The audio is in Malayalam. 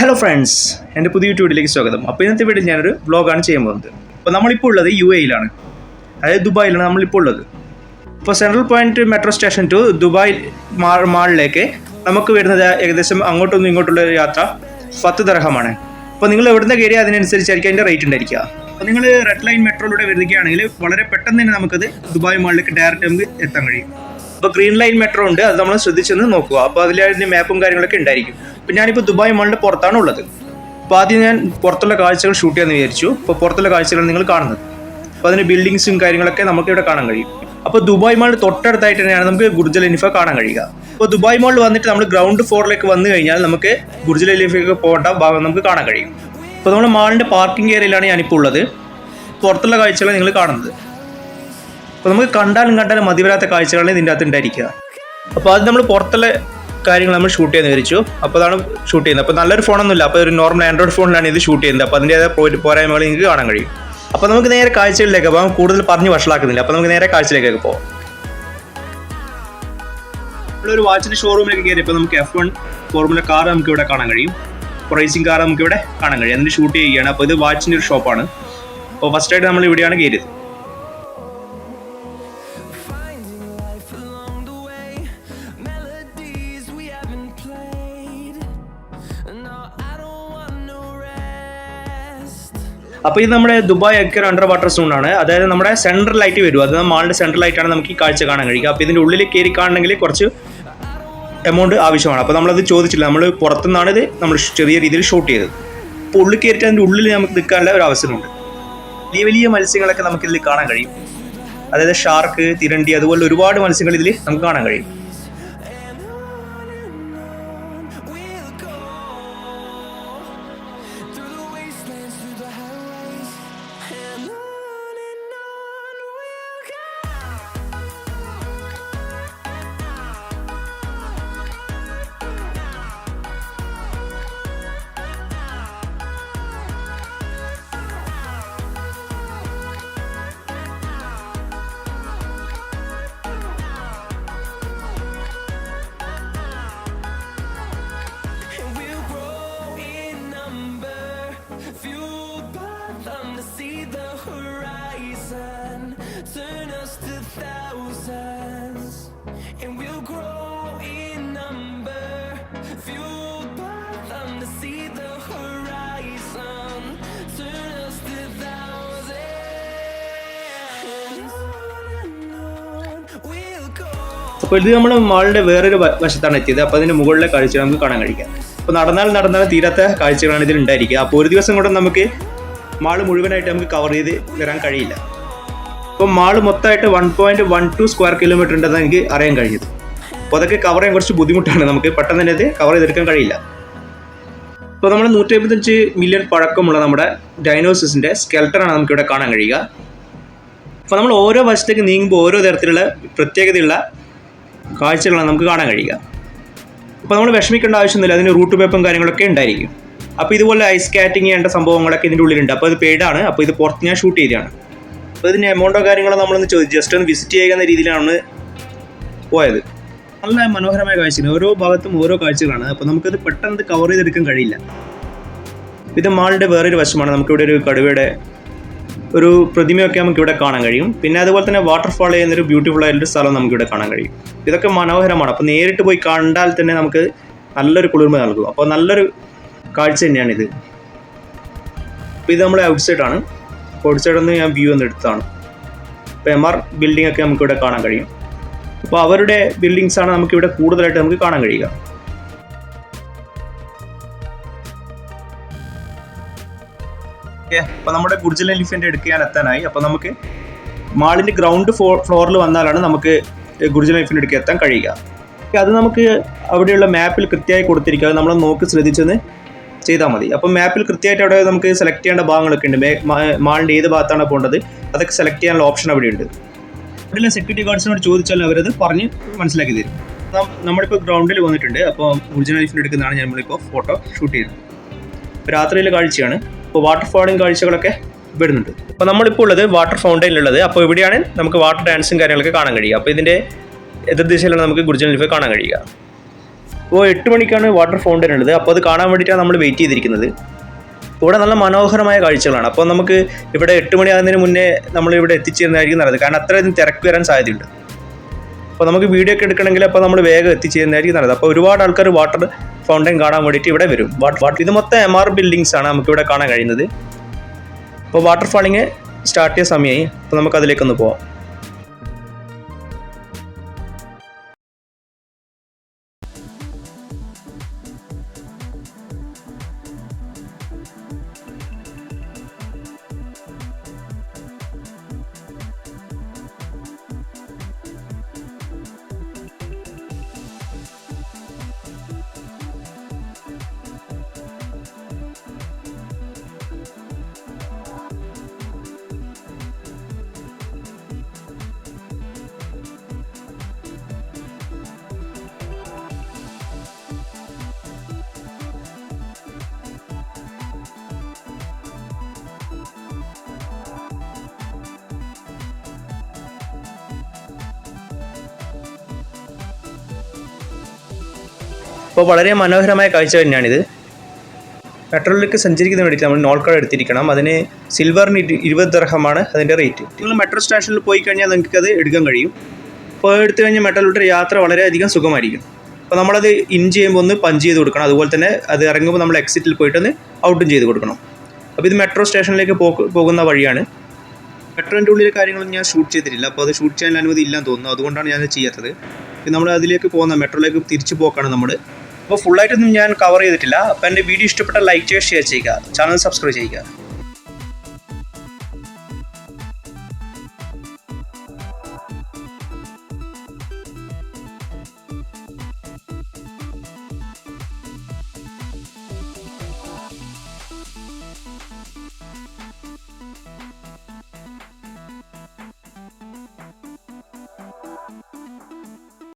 ഹലോ ഫ്രണ്ട്സ് എന്റെ പുതിയ യൂട്യൂബിലേക്ക് സ്വാഗതം. അപ്പോൾ ഇന്നത്തെ വീട്ടിൽ ഞാനൊരു വ്ളോഗാണ് ചെയ്യാൻ പോകുന്നത്. അപ്പോൾ നമ്മളിപ്പോൾ ഉള്ളത് യു എയിലാണ് അതായത് ദുബായിലാണ് നമ്മളിപ്പോൾ ഉള്ളത്. ഇപ്പോൾ central point metro station to Dubai mall മാളിലേക്ക് നമുക്ക് വരുന്നത് ഏകദേശം അങ്ങോട്ടും ഇങ്ങോട്ടുള്ള യാത്ര പത്ത് ദർഹമാണ്. അപ്പോൾ നിങ്ങൾ എവിടുന്ന് കയറി അതിനനുസരിച്ചായിരിക്കും അതിന്റെ റേറ്റ് ഉണ്ടായിരിക്കുക. അപ്പോൾ നിങ്ങൾ റെഡ് ലൈൻ മെട്രോയിലൂടെ വരികയാണെങ്കിൽ വളരെ പെട്ടെന്ന് തന്നെ നമുക്കത് ദുബായ് മാളിലേക്ക് ഡയറക്റ്റ് നമുക്ക് എത്താൻ കഴിയും. അപ്പോൾ ഗ്രീൻ ലൈൻ മെട്രോ ഉണ്ട് അത് നമ്മൾ ശ്രദ്ധിച്ചൊന്ന് നോക്കുക. അപ്പോൾ അതിൽ മാപ്പും കാര്യങ്ങളൊക്കെ ഉണ്ടായിരിക്കും. അപ്പോൾ ഞാനിപ്പോൾ ദുബായ് മാളിന്റെ പുറത്താണ് ഉള്ളത് അപ്പോൾ ആദ്യം ഞാൻ പുറത്തുള്ള കാഴ്ചകൾ ഷൂട്ട് ചെയ്യാമെന്ന് വിചാരിച്ചു. അപ്പോൾ പുറത്തുള്ള കാഴ്ചകൾ നിങ്ങൾ കാണുന്നത്. അപ്പോൾ അതിന് ബിൽഡിങ്സും കാര്യങ്ങളൊക്കെ നമുക്ക് ഇവിടെ കാണാൻ കഴിയും. അപ്പോൾ ദുബായ് മോളിൽ തൊട്ടടുത്തായിട്ട് തന്നെയാണ് നമുക്ക് ഗുർജൽ ഖലീഫ കാണാൻ കഴിയുക. അപ്പോൾ ദുബായ് മാളിൽ വന്നിട്ട് നമ്മൾ ഗ്രൗണ്ട് ഫ്ലോറിലേക്ക് വന്നു കഴിഞ്ഞാൽ നമുക്ക് ഗുർജൽ ഖലീഫയ്ക്ക് പോകേണ്ട ഭാഗം നമുക്ക് കാണാൻ കഴിയും. അപ്പോൾ നമ്മൾ മാളിന്റെ പാർക്കിംഗ് ഏരിയയിലാണ് ഞാനിപ്പോൾ ഉള്ളത്. പുറത്തുള്ള കാഴ്ചകൾ നിങ്ങൾ കാണുന്നത്. അപ്പോൾ നമുക്ക് കണ്ടാലും കണ്ടാലും മതിവരാത്ത കാഴ്ചകളാണ് ഇതിന്റെ അകത്ത് ഉണ്ടായിരിക്കുക. അപ്പോൾ അത് നമ്മൾ പുറത്തുള്ള കാര്യങ്ങൾ നമ്മൾ ഷൂട്ട് ചെയ്യാൻ വിചാരിച്ചു. അപ്പോൾ അതാണ് ഷൂട്ട് ചെയ്യുന്നത്. അപ്പോൾ നല്ലൊരു ഫോണൊന്നുമില്ല. അപ്പോൾ ഒരു നോർമൽ ആൻഡ്രോയിഡ് ഫോണിലാണ് ഇത് ഷൂട്ട് ചെയ്യുന്നത്. അപ്പോൾ അതിന്റെതായ പോരായ്മകൾ നിങ്ങൾക്ക് കാണാൻ കഴിയും. അപ്പോൾ നമുക്ക് നേരെ കാഴ്ചകളിലേക്ക് പോകാം. കൂടുതൽ പറഞ്ഞ് വഷളാക്കുന്നില്ല. അപ്പോൾ നമുക്ക് നേരെ കാഴ്ചയിലേക്ക് പോകാം ഒരു വാച്ചിന്റെ ഷോറൂമിലേക്ക് കയറിയപ്പോൾ നമുക്ക് എഫ് വൺ ഫോർമുല കാർ നമുക്ക് ഇവിടെ കാണാൻ കഴിയും. പ്രൈസിങ് കാർ നമുക്ക് ഇവിടെ കാണാൻ കഴിയും. അതിന് ഷൂട്ട് ചെയ്യുകയാണ്. അപ്പോൾ ഇത് വാച്ചിന്റെ ഒരു ഷോപ്പാണ് അപ്പോൾ ഫസ്റ്റ് ആയിട്ട് നമ്മൾ ഇവിടെയാണ് കയറിയത്. അപ്പോൾ ഇത് നമ്മുടെ Dubai aqua under water zone ആണ്. അതായത് നമ്മുടെ സെൻട്രൽ ലൈറ്റ് വരും. അത് സെൻട്രൽ ലൈറ്റാണ് നമുക്ക് ഈ കാഴ്ച കാണാൻ കഴിയുക. അപ്പോൾ ഇതിന്റെ ഉള്ളിൽ കയറി കാണണമെങ്കിൽ കുറച്ച് എമൗണ്ട് ആവശ്യമാണ്. അപ്പോൾ നമ്മളത് ചോദിച്ചില്ല. നമ്മൾ പുറത്തുനിന്നാണ് ഇത് നമ്മൾ ചെറിയ രീതിയിൽ ഷൂട്ട് ചെയ്തത്. അപ്പോൾ ഉള്ളിൽ കയറിയിട്ട് അതിന്റെ ഉള്ളിൽ നമുക്ക് നിൽക്കാനുള്ള ഒരു അവസരമുണ്ട് വലിയ വലിയ മത്സ്യങ്ങളൊക്കെ നമുക്ക് ഇതിൽ കാണാൻ കഴിയും. അതായത് ഷാർക്ക് തിരണ്ടി അതുപോലെ ഒരുപാട് മത്സ്യങ്ങൾ ഇതിൽ നമുക്ക് കാണാൻ കഴിയും. Thousands. And we'll grow in number, fueled by them to see the horizon, turn us to thousands. അപ്പോൾ ഇത് നമ്മൾ മാളിന്റെ വേറൊരു വശത്താണ് എത്തിയത് അപ്പോൾ അതിന്റെ മുകളിലെ കാഴ്ച നമുക്ക് കാണാൻ കഴിക്കാം അപ്പോൾ നടന്നാൽ നടന്നാൽ തീരാത്ത കാഴ്ചകളാണ് ഇതിൽ ഉണ്ടായിരിക്കുക അപ്പോൾ ഒരു ദിവസം കൊണ്ട് നമുക്ക് മാൾ മുഴുവനായിട്ട് നമുക്ക് കവർ ചെയ്ത് വരാൻ കഴിയില്ല അപ്പോൾ മാൾ മൊത്തമായിട്ട് one point one two square kilometre ഉണ്ടെന്ന് എനിക്ക് അറിയാൻ കഴിഞ്ഞത്. അപ്പോൾ അതൊക്കെ കവർ ചെയ്യാൻ കുറച്ച് ബുദ്ധിമുട്ടാണ് നമുക്ക്. പെട്ടെന്ന് തന്നെ അത് കവർ ചെയ്തെടുക്കാൻ കഴിയില്ല. ഇപ്പോൾ നമ്മൾ നൂറ്റി അമ്പത്തഞ്ച് മില്യൺ പഴക്കമുള്ള നമ്മുടെ ഡൈനോസിന്റെ സ്കെൽട്ടറാണ് നമുക്കിവിടെ കാണാൻ കഴിയുക. അപ്പോൾ നമ്മൾ ഓരോ വശത്തേക്ക് നീങ്ങുമ്പോൾ ഓരോ തരത്തിലുള്ള പ്രത്യേകതയുള്ള കാഴ്ചകളാണ് നമുക്ക് കാണാൻ കഴിയുക. അപ്പോൾ നമ്മൾ വിഷമിക്കേണ്ട ആവശ്യമൊന്നുമില്ല. അതിന് റൂട്ട് പേപ്പും കാര്യങ്ങളൊക്കെ ഉണ്ടായിരിക്കും. അപ്പോൾ ഇതുപോലെ ഐസ് സ്കാറ്റിംഗ് ചെയ്യേണ്ട സംഭവങ്ങളൊക്കെ ഇതിന്റെ ഉള്ളിലുണ്ട്. അപ്പോൾ ഇത് പെയ്ഡാണ് അപ്പോൾ ഇത് പുറത്ത് ഞാൻ ഷൂട്ട് ചെയ്തതാണ്. അപ്പോൾ ഇതിന്റെ എമൗണ്ടോ കാര്യങ്ങളോ നമ്മളൊന്ന് ചോദിച്ചു ജസ്റ്റ് ഒന്ന് വിസിറ്റ് ചെയ്യുക എന്ന രീതിയിലാണ് പോയത്. നല്ല മനോഹരമായ കാഴ്ചയാണ്. ഓരോ ഭാഗത്തും ഓരോ കാഴ്ചകളാണ്. അപ്പോൾ നമുക്കത് പെട്ടെന്ന് കവർ ചെയ്തെടുക്കാൻ കഴിയില്ല. ഇത് മാളിന്റെ വേറൊരു വശമാണ്. നമുക്കിവിടെ ഒരു കടുവയുടെ ഒരു പ്രതിമയൊക്കെ നമുക്ക് ഇവിടെ കാണാൻ കഴിയും. പിന്നെ അതുപോലെ തന്നെ വാട്ടർഫാൾ ചെയ്യുന്ന ഒരു ബ്യൂട്ടിഫുൾ ആയിട്ടുള്ള സ്ഥലം നമുക്ക് ഇവിടെ കാണാൻ കഴിയും. ഇതൊക്കെ മനോഹരമാണ്. അപ്പോൾ നേരിട്ട് പോയി കണ്ടാൽ തന്നെ നമുക്ക് നല്ലൊരു കുളിർമ നൽകും. അപ്പോൾ നല്ലൊരു കാഴ്ച തന്നെയാണിത്. അപ്പോൾ ഇത് നമ്മുടെ ഔട്ട് സൈഡാണ് സൈഡിൽ നിന്ന് ഞാൻ വ്യൂ ഒന്ന് എടുത്തതാണ്. ഇപ്പോൾ എം ആർ ബിൽഡിംഗ് ഒക്കെ നമുക്കിവിടെ കാണാൻ കഴിയും. അപ്പോൾ അവരുടെ ബിൽഡിങ്സ് ആണ് നമുക്ക് ഇവിടെ കൂടുതലായിട്ട് നമുക്ക് കാണാൻ കഴിയുക. അപ്പോൾ നമ്മുടെ ഗുർജൽ എലിഫന്റ് എടുക്കാൻ എത്താനായി. അപ്പോൾ നമുക്ക് മാളിന്റെ ഗ്രൗണ്ട് ഫ്ലോറിൽ വന്നാലാണ് നമുക്ക് ഗുർജൽ എലിഫന്റ് എടുക്കാൻ എത്താൻ കഴിയുക. അത് നമുക്ക് അവിടെയുള്ള മാപ്പിൽ കൃത്യമായി കൊടുത്തിരിക്കുക. നമ്മൾ നോക്കി ശ്രദ്ധിച്ചൊന്ന് ചെയ്താൽ മതി. അപ്പോൾ മാപ്പിൽ കൃത്യമായിട്ട് അവിടെ നമുക്ക് സെലക്ട് ചെയ്യേണ്ട ഭാഗങ്ങളൊക്കെ ഉണ്ട്. മാളിന്റെ ഏത് ഭാഗത്താണ് പോകേണ്ടത് അതൊക്കെ സെലക്ട് ചെയ്യാനുള്ള ഓപ്ഷൻ അവിടെ ഉണ്ട് ഇവിടെയുള്ള സെക്യൂരിറ്റി ഗാർഡ്സിനോട് ചോദിച്ചാൽ അവരത് പറഞ്ഞ് മനസ്സിലാക്കി തരും. നമ്മളിപ്പോൾ ഗ്രൗണ്ടിൽ വന്നിട്ടുണ്ട്. അപ്പോൾ ബുർജ് എടുക്കുന്നതാണ് ഞാൻ നമ്മളിപ്പോൾ ഫോട്ടോ ഷൂട്ട് ചെയ്യുന്നത് രാത്രിയിലെ കാഴ്ചയാണ്. ഇപ്പോൾ വാട്ടർ ഫോളിങ് കാഴ്ചകളൊക്കെ വരുന്നുണ്ട് അപ്പോൾ നമ്മളിപ്പോൾ ഉള്ളത് വാട്ടർ ഫൗണ്ടൈനിലുള്ളത് അപ്പോൾ ഇവിടെയാണ് നമുക്ക് വാട്ടർ ഡാൻസും കാര്യങ്ങളൊക്കെ കാണാൻ കഴിയുക. അപ്പോൾ ഇതിന്റെ എതിർദിശയിലാണ് നമുക്ക് ഗുർജൻ ലൈഫ് കാണാൻ കഴിയുക. അപ്പോൾ എട്ട് മണിക്കാണ് വാട്ടർ ഫൗണ്ടൻ ഉള്ളത്. അപ്പോൾ അത് കാണാൻ വേണ്ടിയിട്ടാണ് നമ്മൾ വെയിറ്റ് ചെയ്തിരിക്കുന്നത്. ഇവിടെ നല്ല മനോഹരമായ കാഴ്ചകളാണ്. അപ്പോൾ നമുക്ക് ഇവിടെ എട്ട് മണിയാകുന്നതിന് മുന്നേ നമ്മൾ ഇവിടെ എത്തിച്ചേരുന്നതായിരിക്കും നല്ലത്. കാരണം അത്രയധികം തിരക്ക് വരാൻ സാധ്യതയുണ്ട്. അപ്പോൾ നമുക്ക് വീഡിയോ ഒക്കെ എടുക്കണമെങ്കിൽ അപ്പോൾ നമ്മൾ വേഗം എത്തിച്ചേരുന്നതായിരിക്കും നല്ലത്. അപ്പോൾ ഒരുപാട് ആൾക്കാർ വാട്ടർ ഫൗണ്ടൻ കാണാൻ വേണ്ടിയിട്ട് ഇവിടെ വരും. ഇത് മൊത്തം എം ആർ ബിൽഡിങ്സ് ആണ് നമുക്ക് ഇവിടെ കാണാൻ കഴിയുന്നത്. അപ്പോൾ വാട്ടർ ഫാളിങ് സ്റ്റാർട്ട് ചെയ്ത സമയമായി അപ്പോൾ നമുക്ക് അതിലേക്കൊന്ന് പോവാം. അപ്പോൾ വളരെ മനോഹരമായ കാഴ്ച തന്നെയാണിത്. മെട്രോയിലേക്ക് സഞ്ചരിക്കുന്ന വേണ്ടിയിട്ട് നമ്മൾ നോൾ കാർഡ് എടുത്തിരിക്കണം. അതിന് സിൽവറിന് ഇരു- ഇരുപത് ദർഹമാണ് അതിന്റെ റേറ്റ് നിങ്ങൾ മെട്രോ സ്റ്റേഷനിൽ പോയി കഴിഞ്ഞാൽ നിങ്ങൾക്ക് അത് എടുക്കാൻ കഴിയും. അപ്പോൾ എടുത്തു കഴിഞ്ഞാൽ മെട്രോയിലോട്ട് യാത്ര വളരെയധികം സുഖമായിരിക്കും. അപ്പോൾ നമ്മളത് ഇൻ ചെയ്യുമ്പോൾ ഒന്ന് പഞ്ച് ചെയ്ത് കൊടുക്കണം. അതുപോലെ തന്നെ അത് ഇറങ്ങുമ്പോൾ നമ്മൾ എക്സിറ്റിൽ പോയിട്ടൊന്ന് ഔട്ടും ചെയ്ത് കൊടുക്കണം. അപ്പോൾ ഇത് മെട്രോ സ്റ്റേഷനിലേക്ക് പോകുന്ന വഴിയാണ്. മെട്രോന്റെ ഉള്ളിലെ കാര്യങ്ങളൊന്നും ഞാൻ ഷൂട്ട് ചെയ്തിട്ടില്ല. അപ്പോൾ അത് ഷൂട്ട് ചെയ്യാൻ അനുമതി ഇല്ലാന്ന് തോന്നുന്നു. അതുകൊണ്ടാണ് ഞാൻ ചെയ്യാത്തത്. നമ്മൾ അതിലേക്ക് പോകുന്ന മെട്രോയിലേക്ക് തിരിച്ചു പോക്കാണ് നമ്മൾ. അപ്പോൾ ഫുള്ളായിട്ടൊന്നും ഞാൻ കവർ ചെയ്തിട്ടില്ല. അപ്പോൾ എന്റെ വീഡിയോ ഇഷ്ടപ്പെട്ട ലൈക്ക് ചെയ്യുക ഷെയർ ചെയ്യുക ചാനൽ സബ്സ്ക്രൈബ് ചെയ്യുക.